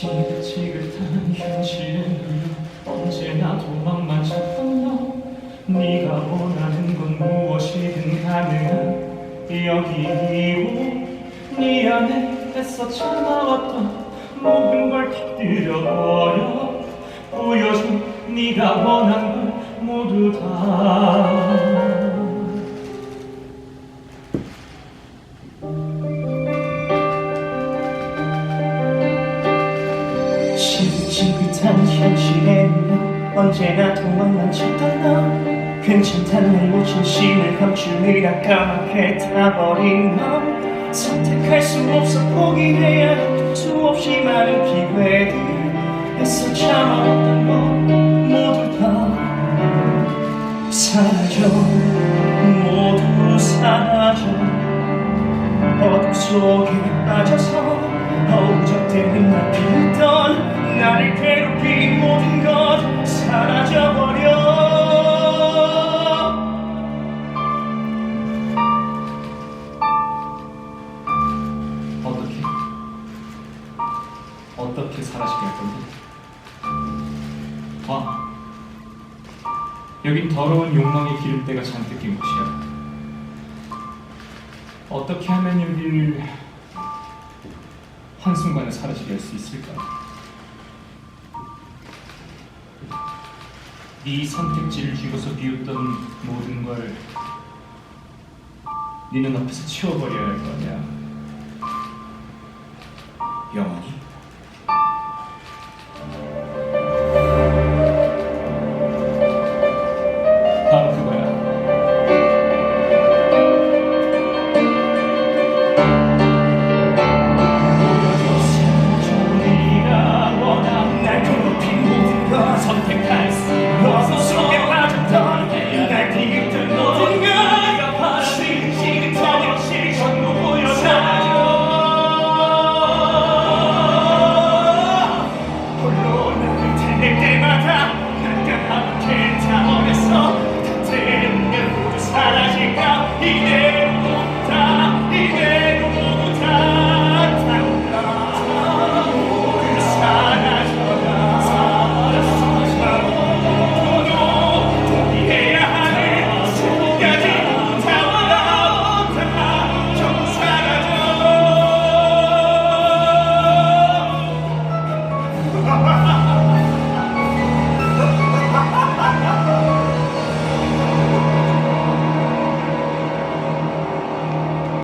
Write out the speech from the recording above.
지긋 지긋한 현실에 눌려 언제나 도망만 찾던 너 네가 원하는 건 무엇이든 가능한 여기고 네 안에 애써 참아왔던 모든 걸 깃들여버려. 보여줘 네가 원한 걸 모두 다 지긋지긋한 현실에 언제나 도망만 찾던 너 괜찮단 말로 진심을 감추느라 까맣게 타버린 너. 선택할 수 없어 포기해야 할 수없이 많은 기회들 애써 참아왔던 것 모두 다 사라져. 모두 사라져. 어둠 속에 빠져서 어우적대는 날 피웠던 어떻게 어떻게 사라지게 할 건데? 봐 여긴 더러운 욕망의 기름때가 잔뜩 낀 곳이야 어떻게 하면 여기를 한순간에 사라지게 할 수 있을까? 네 선택지를 쥐고서 비웃던 모든 걸네 눈앞에서 치워버려야 할 거냐?